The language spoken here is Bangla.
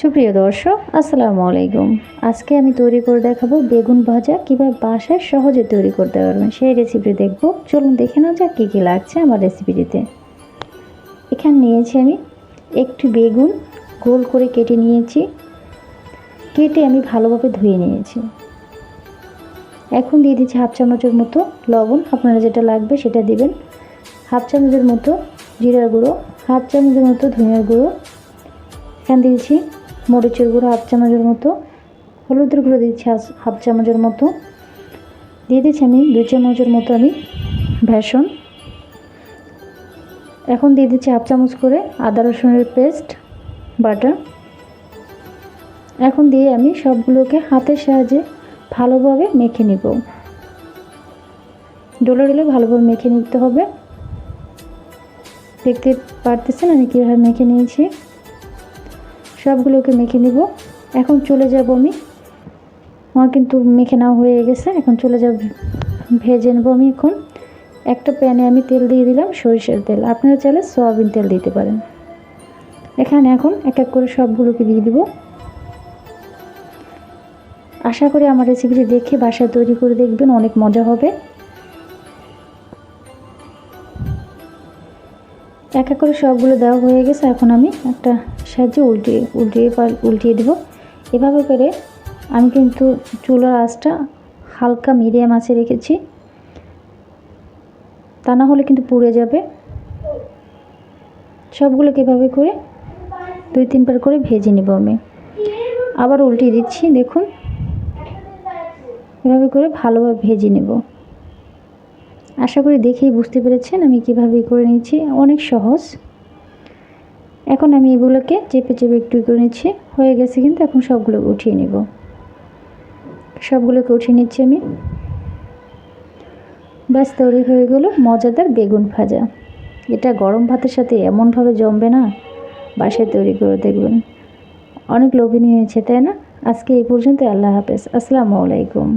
সুপ্রিয় দর্শক, আসসালামু আলাইকুম। আজকে আমি তৈরি করে দেখাবো বেগুন ভাজা কীভাবে বাসায় সহজে তৈরি করতে পারবেন। সেই রেসিপি দেখব। চলুন দেখে নাও যাক কী কী লাগছে আমার রেসিপিটিতে এখানে নিয়েছি আমি একটু বেগুন গোল করে কেটে নিয়েছি। কেটে আমি ভালোভাবে ধুয়ে নিয়েছি। এখন দিয়ে দিচ্ছি হাফ চামচের মতো লবণ। আপনারা যেটা লাগবে সেটা দিবেন। হাফ চামচের মতো জিরার গুঁড়ো, হাফ চামচের মতো ধনিয়ার গুঁড়ো। এখানে দিয়েছি মরিচের গুঁড়ো হাফ চামচের মতো, হলুদের গুঁড়ো দিচ্ছি হাফ চামচের মতো। দিয়ে দিচ্ছি আমি দুই চামচের মতো আমি ভেষণ। এখন দিয়ে দিচ্ছি হাফ চামচ করে আদা রসুনের পেস্ট বাটা এখন দিয়ে আমি সবগুলোকে হাতের সাহায্যে ভালোভাবে মেখে নিব। ডলে ডলে ভালোভাবে মেখে নিতে হবে। দেখতে পারতেছেন আমি কীভাবে মেখে নিয়েছি। সবগুলোকে মেখে নিব। এখন চলে যাব আমি। আমার কিন্তু মেখে নেওয়া হয়ে গেছে। এখন চলে যাব, ভেজে নেব আমি এখন। একটা প্যানে আমি তেল দিয়ে দিলাম, সরিষার তেল। আপনারা চাইলে সয়াবিন তেল দিতে পারেন। এখানে এখন এক এক করে সবগুলোকে দিয়ে দিব। আশা করি আমার রেসিপিটি দেখে বাসায় তৈরি করে দেখবেন, অনেক মজা হবে। এক এক করে সবগুলো দেওয়া হয়ে গেছে, এখন আমি একটা সাহায্যে উল্টিয়ে উল্টিয়ে উল্টিয়ে দেবো। এভাবে করে আমি কিন্তু চুলার আঁচটা হালকা মিডিয়াম আঁচে রেখেছি। তা না হলে কিন্তু পুড়ে যাবে। সবগুলোকে এভাবে করে দুই তিনবার করে ভেজে নেব আমি। আবার উল্টিয়ে দিচ্ছি, দেখুন। এভাবে করে ভালোভাবে ভেজে নেব। আশা করি দেখেই বুঝতে পেরেছেন আমি কীভাবে করে নিচ্ছি অনেক সহজ। এখন আমি এগুলোকে চেপে চেপে একটু করে নিচ্ছি। হয়ে গেছে কিন্তু এখন সবগুলো উঠিয়ে নেব। সবগুলোকে উঠিয়ে নিচ্ছি আমি। ব্যাস, তৈরি হয়ে গেল মজাদার বেগুন ভাজা। এটা গরম ভাতের সাথে এমনভাবে জমবে না, বাসায় তৈরি করে দেখবেন। অনেক লোভনীয় হয়েছে, তাই না? আজকে এই পর্যন্ত আল্লাহ হাফেজ। আসসালামু আলাইকুম।